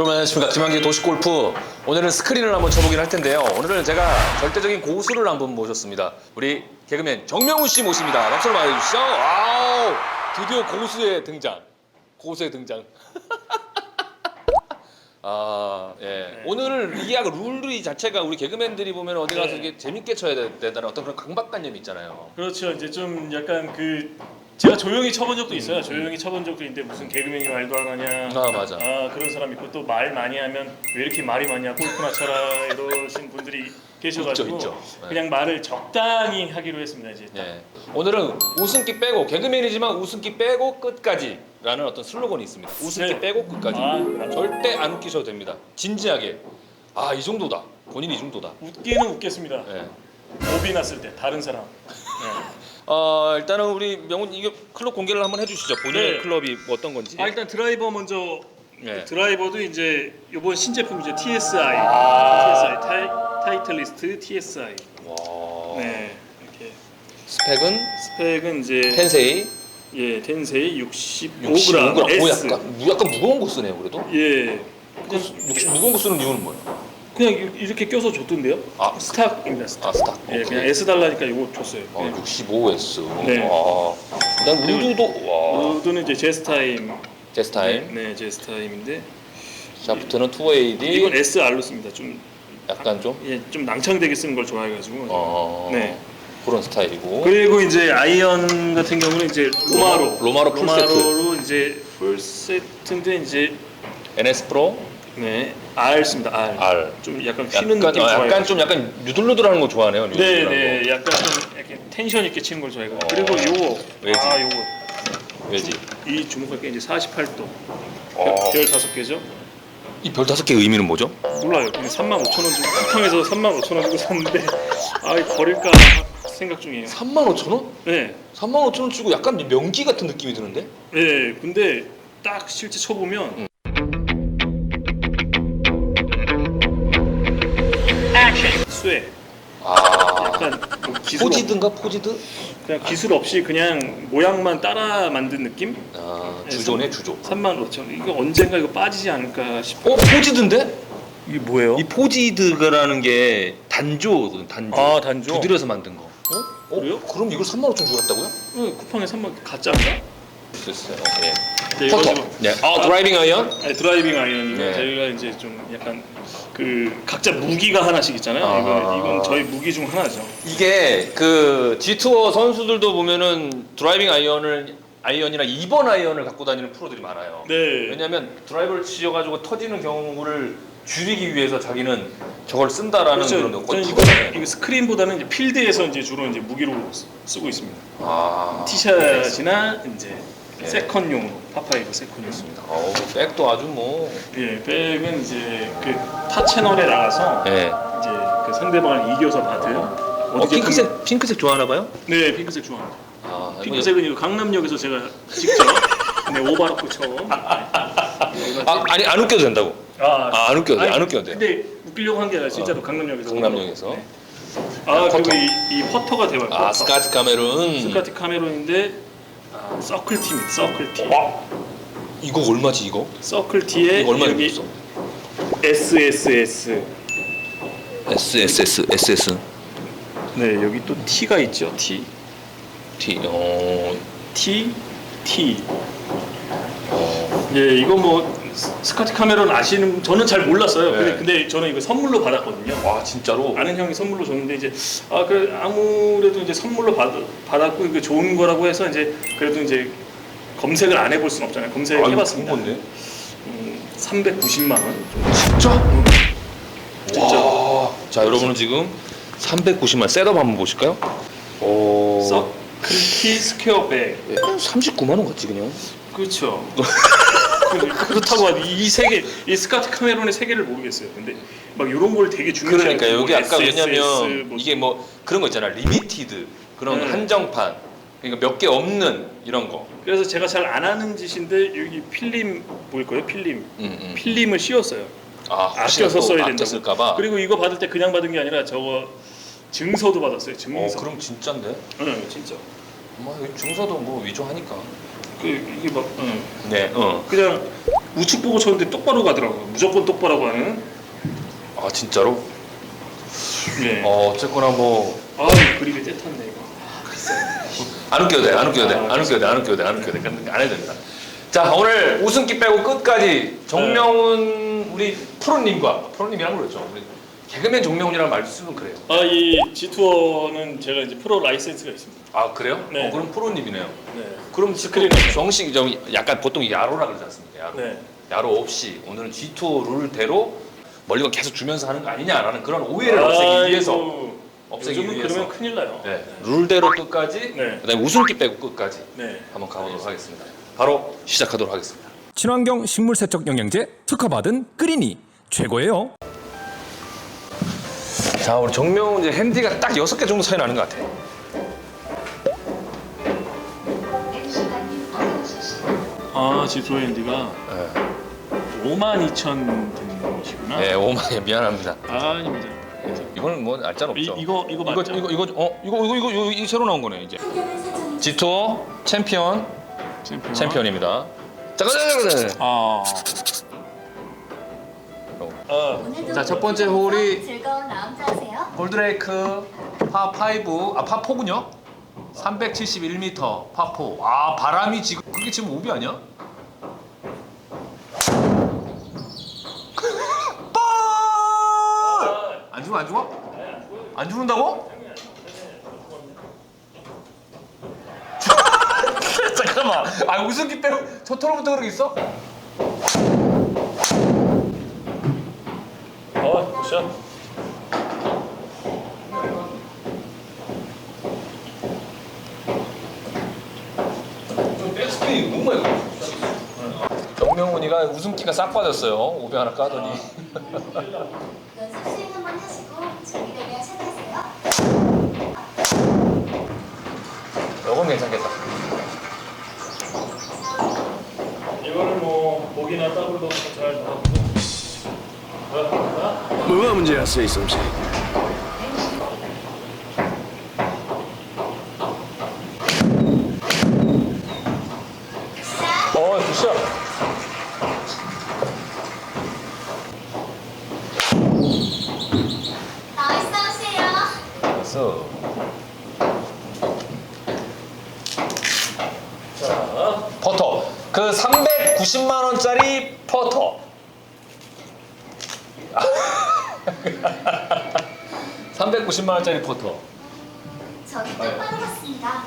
여러분 안녕하십니까. 김한기 도시골프. 오늘은 스크린을 한번 쳐보긴 할 텐데요. 오늘은 제가 절대적인 고수를 한분 모셨습니다. 우리 개그맨 정명훈 씨 모십니다. 박수를 많이 해주시죠 와우 드디어 고수의 등장. 고수의 등장. 아, 예. 오늘 이게 약간 룰이 자체가 우리 개그맨들이 보면 어디 가서 네. 이게 재밌게 쳐야 되- 된다는 어떤 그런 강박관념이 있잖아요. 그렇죠. 이제 좀 약간 그 제가 조용히 쳐본 적도 있어요. 조용히 쳐본 적도 있는데 무슨 개그맨이 말도 안 하냐. 아, 맞아. 아 그런 사람 있고 또 말 많이 하면 왜 이렇게 말이 많냐 골프나 쳐라 이러신 분들이 계셔가지고 있죠, 있죠. 네. 그냥 말을 적당히 하기로 했습니다 이제. 예. 오늘은 웃음기 빼고 개그맨이지만 웃음기 빼고 끝까지라는 어떤 슬로건이 있습니다. 웃음기 네. 빼고 끝까지. 아, 맞아. 절대 안 웃기셔도 됩니다. 진지하게. 아, 이 정도다. 본인이 이 정도다. 웃기는 웃겠습니다. 예. 오비 났을 때 다른 사람. 어, 일단은 우리 명훈 이게 클럽 공개를 한번 해주시죠. 본인의 네. 클럽이 뭐 어떤 건지. 아 일단 드라이버 먼저 예. 드라이버도 이제 이번 신제품 이제 TSI, 아. TSI 타이, 타이틀리스트 TSI. 와. 네 이렇게 스펙은 스펙은 이제 텐세이 예 텐세이 65g 65g. 오, S. 약간, 무- 약간 무거운 거 쓰네요, 그래도. 예 그 60, 무거운 거 쓰는 이유는 뭐예요? 그냥 이- 이렇게 껴서 줬던데요? 아. 스탁입니다 스탁. 아, 스탁. 예 오케이. 그냥 S 달라니까 이거 줬어요. 어, 예. 65S. 네. 와. 그리고 우드도 와. 우드는 이제 제스타임. 제스타임. 네, 네 제스타임인데 샤프트는 2AD. 이건 SR로 씁니다. 좀 약간 좀 예, 좀 낭창되게 쓰는 걸 좋아해가지고. 어. 네. 그런 스타일이고. 그리고 이제 아이언 같은 경우는 이제 로마로 로마로 풀 세트. 로마로로 이제 풀 세트인데 이제 NS 프로 네 R 씁니다 R. R. 좀 약간 휘는 약간 느낌 어, 좋아해요. 약간 좀 약간 유들유들하는 거 좋아하네요. 유들유들한 네네 약간 좀 이렇게 텐션 있게 치는 걸 좋아해요. 어. 그리고 요거 왜지? 아 요거 거. 왜지? 이 주목할 게 이제 48도 어. 별 다섯 개죠. 이 별 다섯 개 의미는 뭐죠? 몰라요. 근데 3만 5천 원 주고 쿠팡에서 3만 5천 원 주고 샀는데 아 이거 버릴까 생각 중이에요. 3만 5천 원? 네. 3만 5천 원 주고 약간 명기 같은 느낌이 드는데? 네. 근데 딱 실제 쳐보면 음. 쇠. 아. 약간 뭐 기술 없, 포지드인가 포지드? 그냥 기술 없이 그냥 모양만 따라 만든 느낌? 아 네, 주조네 주조. 3만 5천 원. 이거 언젠가 이거 빠지지 않을까 싶어. 어 포지드인데? 이게 뭐예요? 이 포지드라는 게 단조거든 단조. 아 단조. 두드려서 만든 거. 어? 그래요? 그럼 이걸 3만 5천 주겠다고요? 어, 쿠팡에 3만 가짜인가? 됐어요. 예. 네, 이거. 지금- 네. 아 드라이빙 아이언? 아니, 드라이빙 아이언이고 네. 저희가 이제 좀 약간 그 각자 무기가 하나씩 있잖아요. 아. 이건 이건 저희 무기 중 하나죠. 이게 그 G2어 선수들도 보면은 드라이빙 아이언을 아이언이나 2번 아이언을 갖고 다니는 프로들이 많아요. 네. 왜냐면 드라이버를 치셔가지고 터지는 경우를 줄이기 위해서 자기는 저걸 쓴다라는 그런 그렇죠. 거. 저는 이거, 이거 스크린보다는 이제 필드에서 이제 주로 이제 무기로 쓰- 쓰고 있습니다. 아. 티샷이나 이제 네. 세컨용 파파이브 세컨용. 어우, 백도 아주 뭐. 예, 백은 이제 그 타 채널에 나가서 예. 이제 그 상대방을 이겨서 받은 어, 어디 핑크색 핑크색 좋아하나 봐요? 네, 핑크색 좋아합니다. 아, 핑크색은 이거 강남역에서 제가 직접 네, 오바로크 처음. 네. 아, 아니 안 웃겨도 된다고. 아, 아, 안 웃겨도 돼. 아니, 안 웃겨도 돼. 근데 웃기려고 한 게 아니라 진짜로 강남역에서. 강남역에서. 네. 아. 그리고 이, 이 퍼터가 대박. 아, 스카트 카메론. 스카티 카메론인데 아, 서클티 입 서클티. 와. 이거 얼마지 이거? 서클티에 이거 얼마 여기 줬어? SSS. SSS SS 네 여기 또 T가 있죠 T. T 어. T T. 어. 예 이거 뭐 스- 스카티 카메론 아시는 저는 잘 몰랐어요. 네. 근데, 근데 저는 이거 선물로 받았거든요. 와 진짜로. 아는 형이 선물로 줬는데 이제 아 그래 아무래도 이제 선물로 받, 받았고 이거 좋은 거라고 해서 이제 그래도 이제 검색을 안 해볼 순 없잖아요. 검색을 아유, 해봤습니다. 건데. 음, 390만 원. 진짜? 진짜. 와. 자 여러분은 지금 390만 셋업 한번 보실까요? 오. 서클티 스퀘어 백. 39만 원 같지 그냥. 그렇죠. 그- 그렇다고 하니 이세 개, 이 스카트 카메론의 세 개를 모르겠어요. 근데 막 이런 걸 되게 중요시 그러니까 여기 뭐 아까 왜냐면 뭐 이게 뭐 그런 거 있잖아 리미티드 그런 네. 한정판 그러니까 몇 개 없는 이런 거. 그래서 제가 잘 안 하는 짓인데 여기 필름 보일 거예요. 필름. 음, 음. 필름을 씌웠어요. 아 아껴서 또 써야 된다고. 쓸까봐. 그리고 이거 받을 때 그냥 받은 게 아니라 저거 증서도 받았어요. 어 증서. 그럼 진짠데. 응, 진짜. 뭐 중서도 뭐 위조하니까. 그 이게 막 응. 네. 어. 그냥 우측 보고 쳤는데 똑바로 가더라고요. 무조건 똑바로 가는. 아 진짜로? 네. 어 어쨌거나 뭐 아 그립이 떼탔네 이거. 안 웃겨도 돼, 안 웃겨도 돼, 안 웃겨도 돼, 안 웃겨도 돼, 안 웃겨도 돼, 안 해도 됩니다. 자 오늘 웃음기 빼고 끝까지 정명훈 우리 프로님과 프로님이라고 그러죠. 우리 개그맨 정명훈이라는 말도 쓰면 그래요. 아이 G2어는 제가 이제 프로 라이센스가 있습니다. 아 그래요? 네. 어, 그럼 프로님이네요. 네. 그럼 스크린 정식 좀 약간 보통 야로라 그러지 않습니까? 야로. 네. 야로 없이 오늘은 G2 룰대로 멀리건 계속 주면서 하는 거 아니냐라는 그런 오해를 없애기 위해서 아이고, 없애기 요즘은 위해서 그러면 큰일 나요. 네, 룰대로 끝까지 네. 그다음에 웃음기 빼고 끝까지 네. 한번 가보도록 하겠습니다. 바로 시작하도록 하겠습니다. 친환경 식물 세척 영양제 특허받은 끓이니 최고예요. 자 우리 정명훈 이제 핸디가 딱 여섯 개 정도 차이 나는 것 같아. 아 G2어 핸디가 5만 2천 등이시구나. 네, 오마이 미안합니다. 아, 아닙니다. 이거는 뭐 이, 없죠. 이거 이거 이거 맞죠? 이거 이거 어 이거 이거 이거 이거, 이거 새로 나온 거네 이제. G2 챔피언 챔피언. 챔피언입니다. 자 가자 가자 가자. 아. 아. 자, 첫 번째 홀이 즐거운 라운드 하세요. 골드레이크 파5 아 파 4군요 371m 파4 아 바람이 지금 그게 지금 오비 아니야? 볼! 안 죽어 안 죽어? 안 죽는다고? 잠깐만 아 웃음기 빼고 저 토로부터 그러겠어? 어, 굿샷. 백스핀이 너무 많이. 정명훈이가 웃음기가 싹 빠졌어요. 오비 하나 까더니. 연습 수행 한번 하시고 준비 되면 시작하세요. 이건 괜찮겠다. 이거는 뭐 목이나 더블도 잘 나오고. 뭐가 문제야, something. 어, 굿샷. 나이스 하세요. 그래서 자, 퍼터. 그 390만 원짜리 퍼터. 390만 원짜리 퍼터. 저기 똑바로 갔습니다.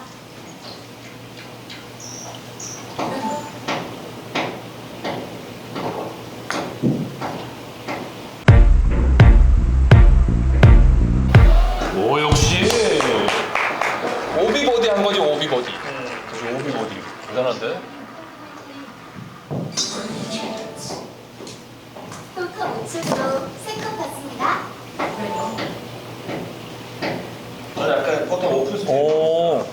오 역시 오비 버디 한 거지 오비 버디. 그치, 오비 버디. 대단한데? 홀컵 우측으로 세컵 받습니다. 아 약간 오플 수. 오.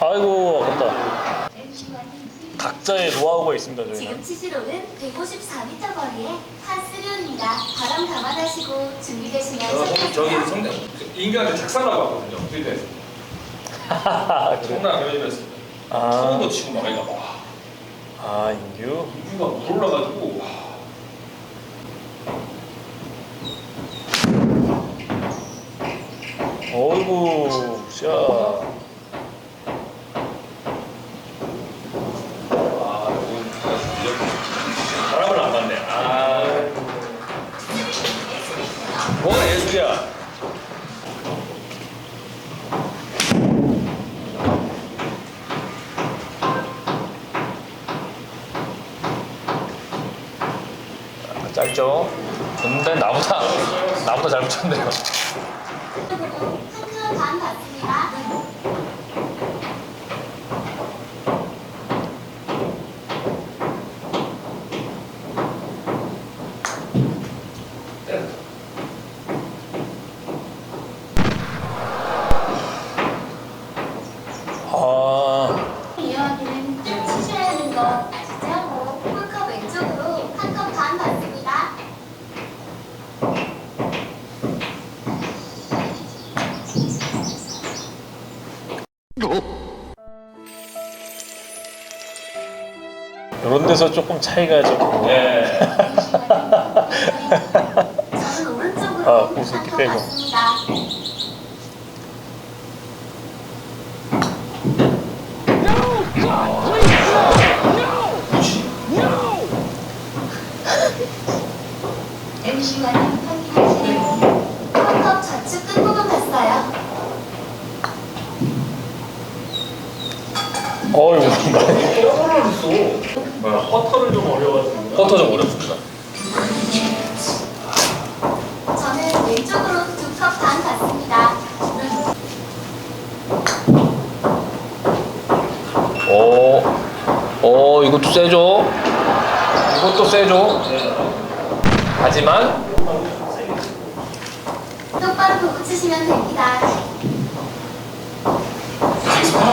아이고, 아깝다. 각자의 노하우가 있습니다, 저희는. 지금 치시로는 154m 거리에 한3륜입니다 바람 감안하시고 준비되시면 시작하세요. 성대 인간한테 작살나고 왔거든요. 그때 장난 아니었습니다. 아, 처음 거 치고 막 애가 막 아, 인규. 인구가 못 올라가지고 와. 어이구, 샷. 아, 이건 바람을 안 맞네. 아, 뭐가 예술이야? 아, 짧죠? 근데 나보다 나보다 잘 붙였네요. 데서 조금 차이가 좀. 네. 오른쪽으로 아, 고수 이렇게. MC와는 좌측 끝부분 봤어요. 어유 많이 퍼터를 좀 어려가지고. 퍼터 좀 어렵습니다. 저는 왼쪽으로 두 컵반 받습니다. 오, 오 이것도 세죠? 이것도 세죠? 하지만 똑바로 보고 치시면 됩니다.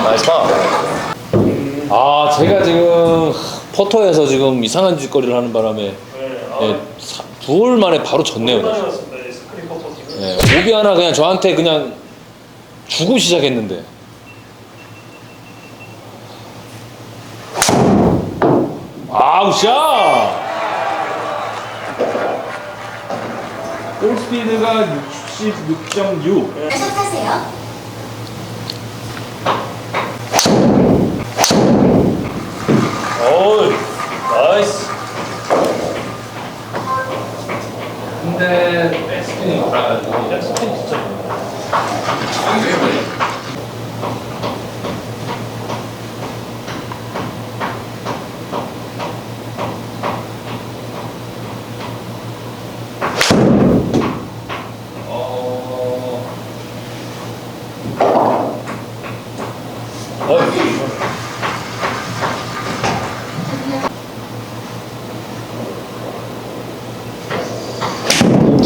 나이스 파. 아 제가 지금 퍼터에서 지금 이상한 짓거리를 하는 바람에 네. 아, 예, 사- 두월 만에 바로 졌네요. 그래서. 습니다 스크린 퍼터 팀은. 예, 오비 하나 그냥 저한테 그냥 주고 시작했는데. 아우 샷! 볼 스피드가 66.6. 계속하세요. 어이, 나이스. 근데 백스핀이 돌아가지고 백스핀 진짜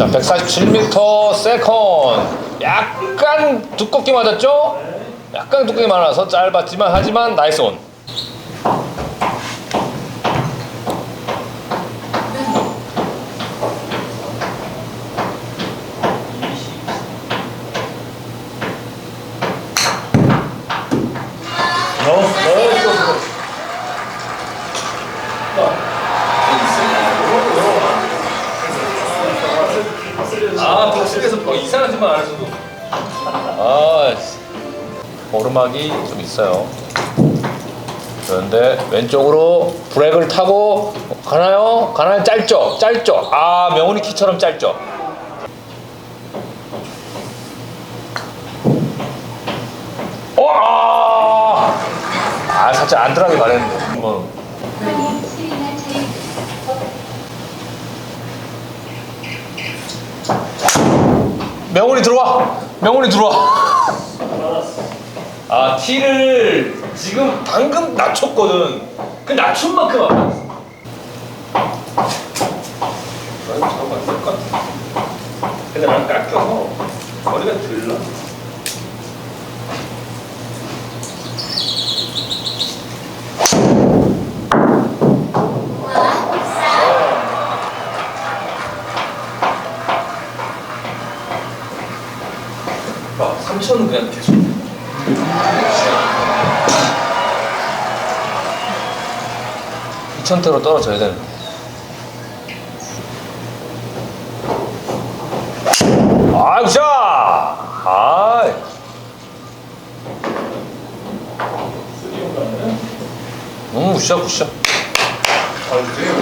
자, 147m 세컨. 약간 두껍게 맞았죠? 약간 두껍게 맞아서 짧았지만 하지만 나이스 온. 오르막이 좀 있어요. 그런데 왼쪽으로 브렉을 타고 가나요? 가나요? 짧죠? 짧죠? 아, 명훈이 키처럼 짧죠? 와! 아, 살짝 안 들어가게 말했는데. 뭐. 명훈이 들어와. 명훈이 들어와. 아 티를 지금 방금 낮췄거든. 그 낮춘 만큼 안 맞았어. 드라이브 잡으면 안될것 같아. 근데 난 깎여서 머리가 들라. 와, 6천대로 떨어져야 되는 거예요. 아이자 음, 아. 너무 무시하고 아, 이제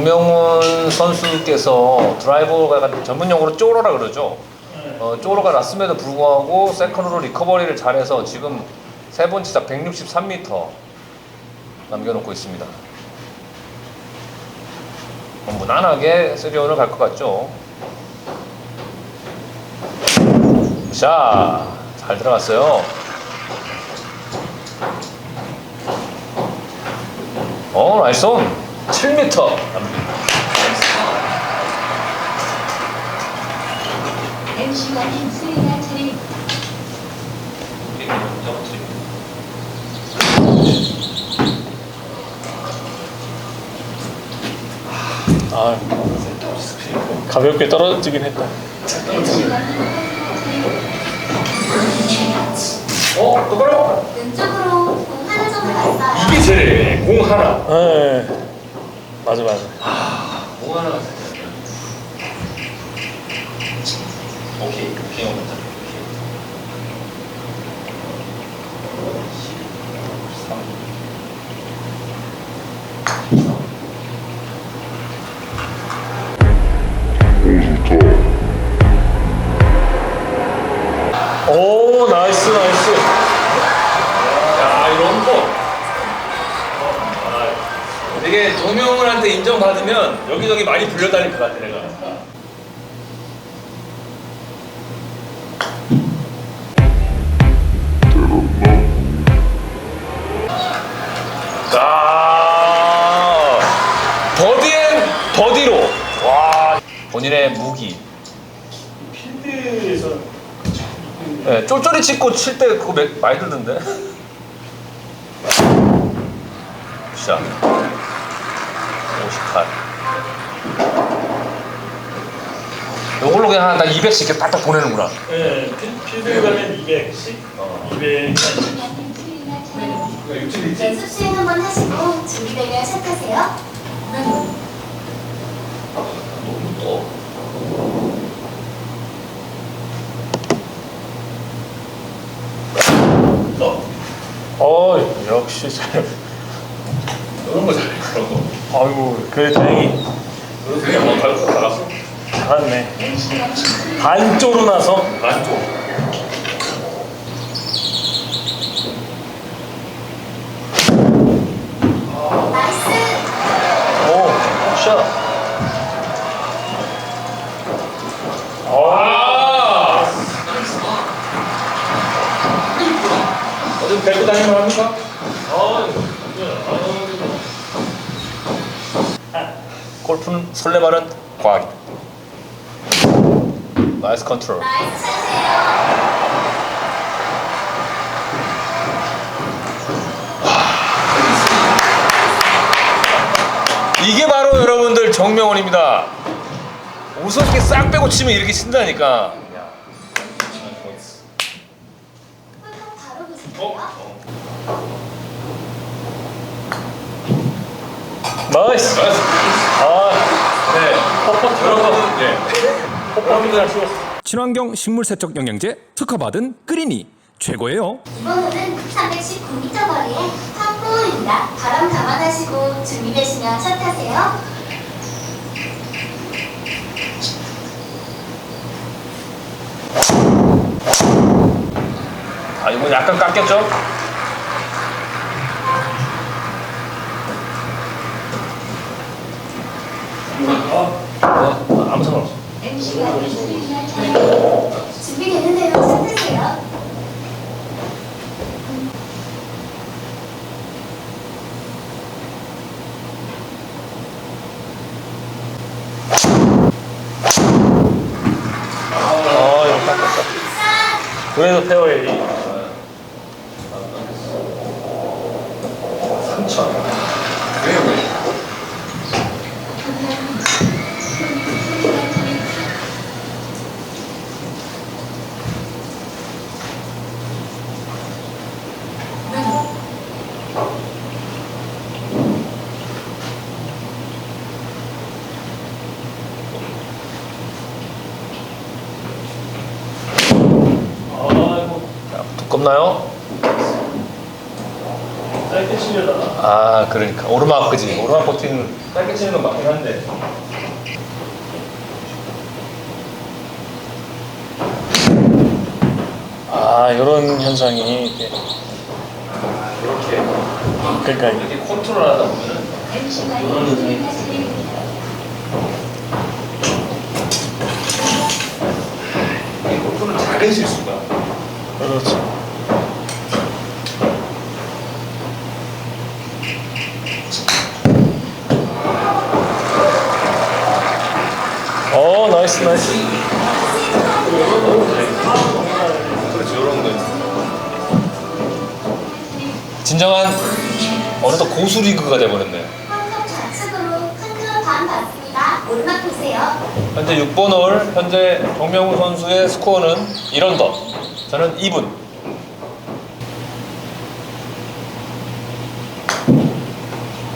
정명훈 선수께서 드라이버가 약간 전문 용어로 쪼로라 그러죠. 어, 쪼로가 났음에도 불구하고 세컨으로 리커버리를 잘해서 지금 세 번째 자 163m 남겨놓고 있습니다. 어, 무난하게 쓰리온을 갈 것 같죠. 자, 잘 들어갔어요. 어, 나이스 온. 7m. MC와는 수리가 차례 아 가볍게 떨어지긴 했다. 어, 똑바로. 왼쪽으로 공 하나 정도 갔어요. 이게 제일 공 하나. 네. 맞아 맞아. 공 하나. 오케이, 오케이, 오케이. 오 받으면 여기저기 많이 불려다닐 것 같아, 내가. 자, 버디앤 버디로. 와, 본인의 무기. 필드에서 네, 쫄쫄이 찍고 칠 때 그거 매- 많이 들던데. 샷. 58. 요걸로 그냥 한 200씩 이렇게 딱딱 보내는구나. 네, 필- 필드 가면 200씩, 200. MC와는 수리가 차례 연습 수행 한번 하시고 준비되면 시작하세요. 어 역시 잘. 이런 거 잘해, 그런 거. 아이고 그래 다행히 그냥 뭐 가서 나갔어? 수리가 반쪽으로 나서. 오 샷. 아! 어디 합니까? 골프는 설레발은 과학이다. 나이스 컨트롤. 나이스 차세요. 이게 바로 여러분들 정명원입니다. 우습게 싹 빼고 치면 이렇게 친다니까. 나이스. 아 네. 퍼퍼 여러분, 네. 퍼퍼가 쉬웠어. 친환경 식물 세척 영양제 특허받은 끓이니 최고예요. 이번 홀은 319m 거리에 팝4입니다. 바람 감안하시고 준비되시면 샷 하세요. 아 이거 약간 깎였죠? 어, 아무 상관없어. MC와 수리가 차례 샷 하세요. 아. 그래도 페어웨이. 啊 두껍나요? 짧게 치려다가. 아 그러니까. 오르막 그지? 오르막 버티는 짧게 치는 건 맞긴 한데. 아 이런 현상이 이렇게. 이렇게. 그러니까 이렇게 컨트롤하다 보면은 수리가 차례 이 골프는 작은 실수가? 그렇죠. 어 나이스 나이스. 진정한 어느덧 고수 리그가 돼버렸네. 컵 좌측으로 큰큰 반 받습니다. 오르막 보세요. 현재 6번 홀 현재 정명훈 선수의 스코어는 1언더. 저는 2분.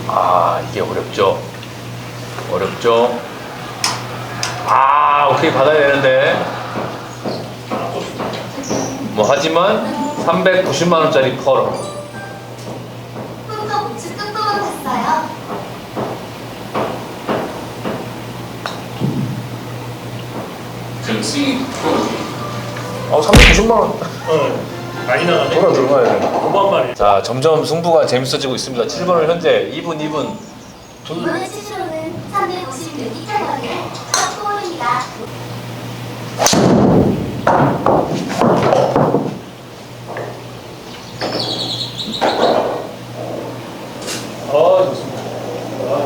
아 이게 어렵죠. 어렵죠. 아 오케이 받아야 되는데. 뭐 하지만 390만 원짜리 컬러. 컵 우측 끝부분 봤어요. 어 390만 원. 어 많이 나가네. 돌아 들어가야 돼. 오만 마리. 자 점점 승부가 재밌어지고 있습니다. 7번을 현재 2분 2분. 이번에 치즈로는 356m 거리에 컵볼입니다. 아 좋습니다. 아.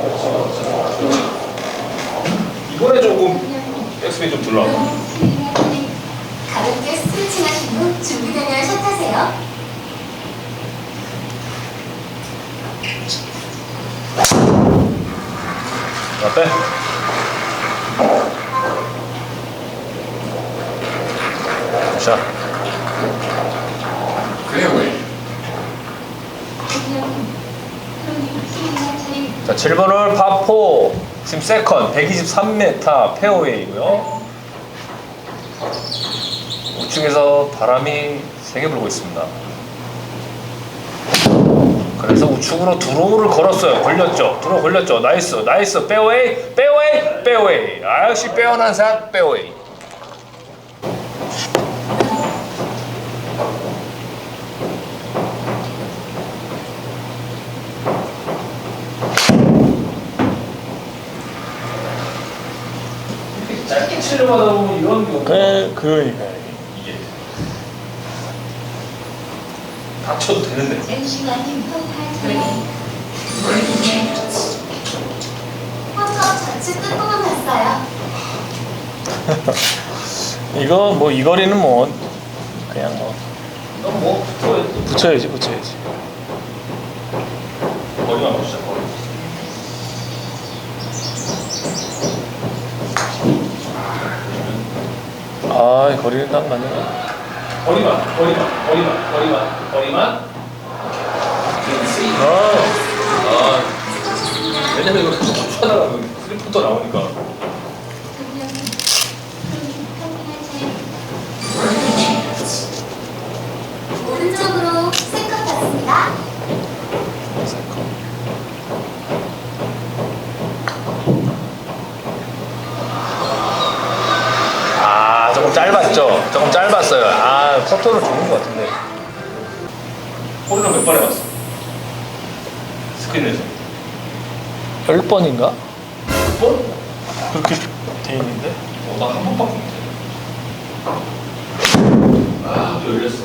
이번에 조금 백스핀 좀 들러. 가볍게 스트레칭 하신 후 준비되면 샷하세요. 어때? 자, 7번 홀 파4 지금 세컨 123m 페어웨이고요. 우측에서 바람이 세게 불고 있습니다. 그래서 우측으로 드로우를 걸었어요. 걸렸죠. 드로우 걸렸죠. 나이스, 나이스. 빼어웨이, 빼어웨이, 빼어웨이. 아 역시 빼어난 샷, 빼어웨이. 짧게 치려고 하다 보면 이런 경우 그 그러니까. 이게 다쳐도 되는데. 컵 좌측 끝부분 봤어요. 이거 뭐 이 거리는 뭐 그냥 뭐 너무 뭐 붙어야지. 붙여야지 붙여야지. 머리만 보시죠. 머리. 아, 이 거리는 딱 맞네. 머리만, 머리만, 머리만, 머리만, 머리만. 아, 아, 왜냐면 이거 계속 멈춰하다가 스리부터 나오니까. 오른쪽으로 세컵 받습니다. 아, 조금 짧았죠? 조금 짧았어요. 아, 포토는 좋은 것 같은데. 홀을 몇번 해봤어? 스크린에서. 열 번인가? 몇 번? 그렇게 돼 있는데? 어, 나한 번밖에 못 해. 아, 또 열렸어.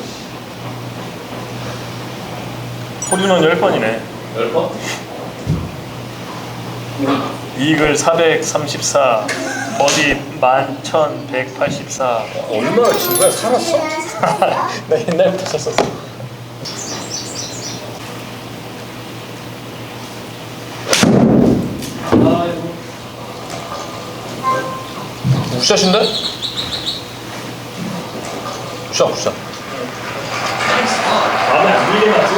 홀인원 열 번이네. 열 번? 이글 434, 버디 11,184. 얼마나 진 거야? 살았어? 나 옛날부터. 굿샷인데? 굿샷, 굿샷. 마음에 안 들게 맞지?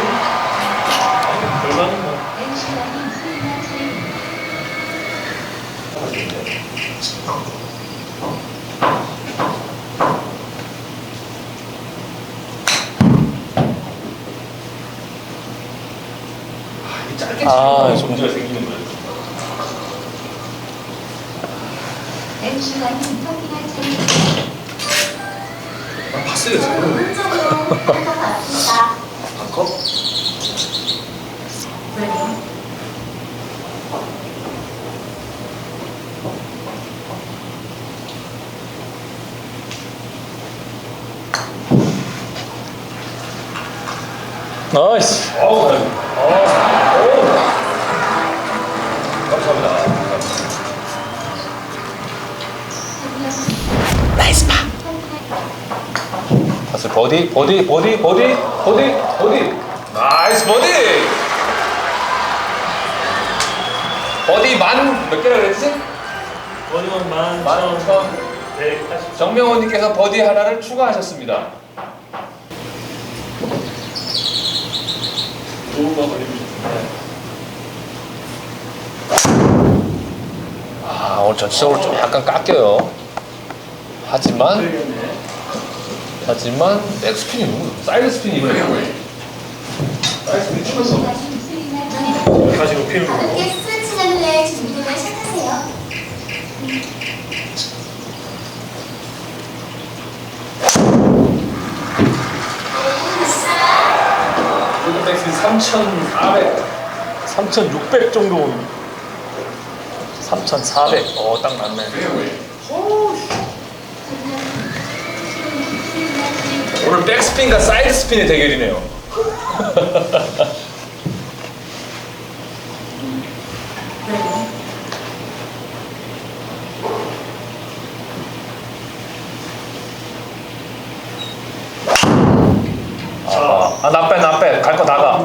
결과는 뭐. 짧게 아, 치면 좀- 문제가 생기는 거야. 아, 파스를 잘 넣네. 오른쪽으로 한컵 받습니다. 바꿔? 나이스. 어우, 어, 오. 감사합니다. 나이스 버디 버디 버디 버디 버디 버디 나이스 버디 버디 만 몇 개라 그랬지? 원이원 만 만 천. 백팔십. 정명호님께서 버디 하나를 추가하셨습니다 좋은 거 싶은데. 아 오늘 전체적으로 좀 약간 깎여요 하지만 되겠네. 하지만 백스핀이 너무 사이드 스핀이 이번에 사이드 스핀이 추가했어 가지고 피는 거. 가볍게 스트레칭을 해 준비를 시작하세요. 골든 백스핀 3,400 3,600 정도 3,400. 어, 딱 맞네. 오 늘 백스핀과 사이드 스핀의 대결이네요 아, 아, 나 빼, 나 빼. 갈 거 다 가.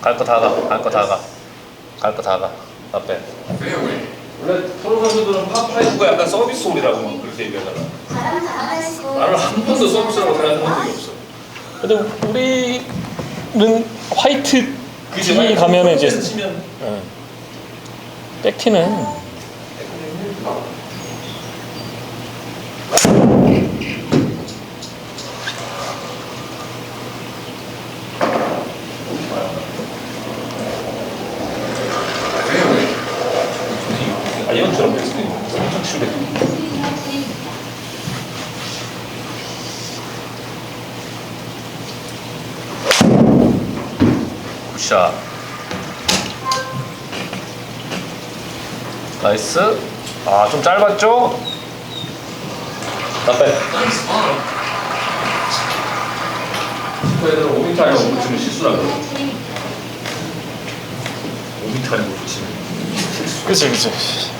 갈 거 다 가. 갈 거 다 가. 갈 거 다 가. 나 빼. 원래 프로 선수들은 파5가 약간 서비스 홀이라고 막 그렇게 얘기하잖아. 바람 나는 한 번도 서비스라고 생각한 적이 없어. 그래도 우리는 화이트 티 가면 이제 치면 백티는 아 이런처럼 될 수도 있는 엄청 치우래. 굿샷. 나이스. 아, 좀 짧았죠? 나 빼. 스코어들은 5m 아니면 못 치면 실수라고. 5m 아니면 못 치면. 그치 그치.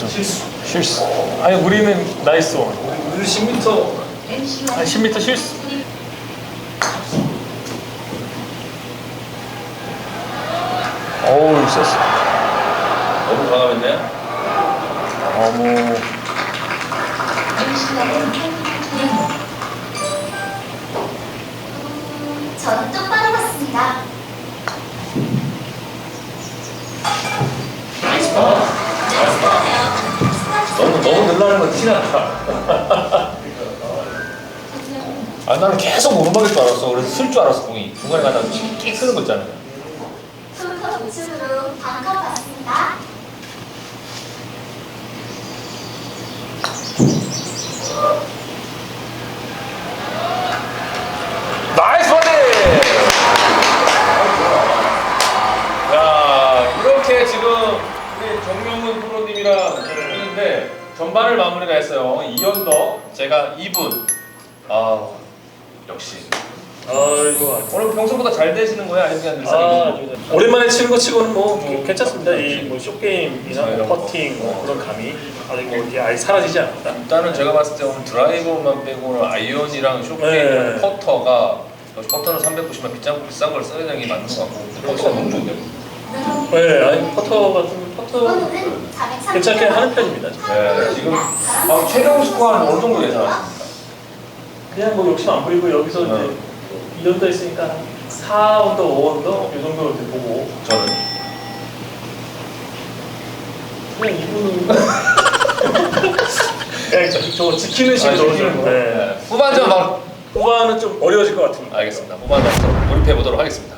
아좀 실수. 실수. 아니 우리는 나이스 원. 우리 10m 한 10m 실수. 어우 셌어. 너무 과감했네. 너무 저는 똑바로 봤습니다. 너무 너무 늘라는 건 티나다. 아 나는 계속 오르막일 줄 알았어. 그래서 쓸 줄 알았어 공이. 중간에 가다가 킥 쓰는 거 있잖아. 솔커 우측으로 반컵 봤습니다. 나이스 버디! 야 이렇게 지금 우리 정명훈 프로님이랑 했는데 전반을 마무리가 했어요. 2연더 제가 2분. 아 역시 아이고. 오늘 평소보다 잘 되시는 거야 아니면 늘상 아, 이기는 거야? 오랜만에 치는 거 치고는 뭐 괜찮습니다. 이뭐 쇼게임이나 네, 뭐 퍼팅 뭐 그런 감이 아직 뭐 이게 아예 사라지지 않았다. 일단은 제가 봤을 때 오늘 드라이버만 빼고는 아이언이랑 쇼핑, 네. 퍼터가 역시 퍼터는 390만 비싼 비싼 걸 써야 되는 게 맞는 것 같고 퍼터가 너무 좋은데. 네, 아니 좀 퍼터 번호는 430. 괜찮게 하는 편입니다. 네, 지금 아, 최종 스코어는 어느 정도 예상하십니까? 그냥 뭐 욕심 안 부리고 여기서 이제 2연도 했으니까 4언더, 5언더 이 정도로 이제 보고 저는 그냥 이분은 그냥 저, 저 지키는 식으로 아, 지키는 거? 네. 네. 후반전 바로 후반은 좀 어려워질 것 같습니다. 알겠습니다. 후반전 몰입해 보도록 하겠습니다.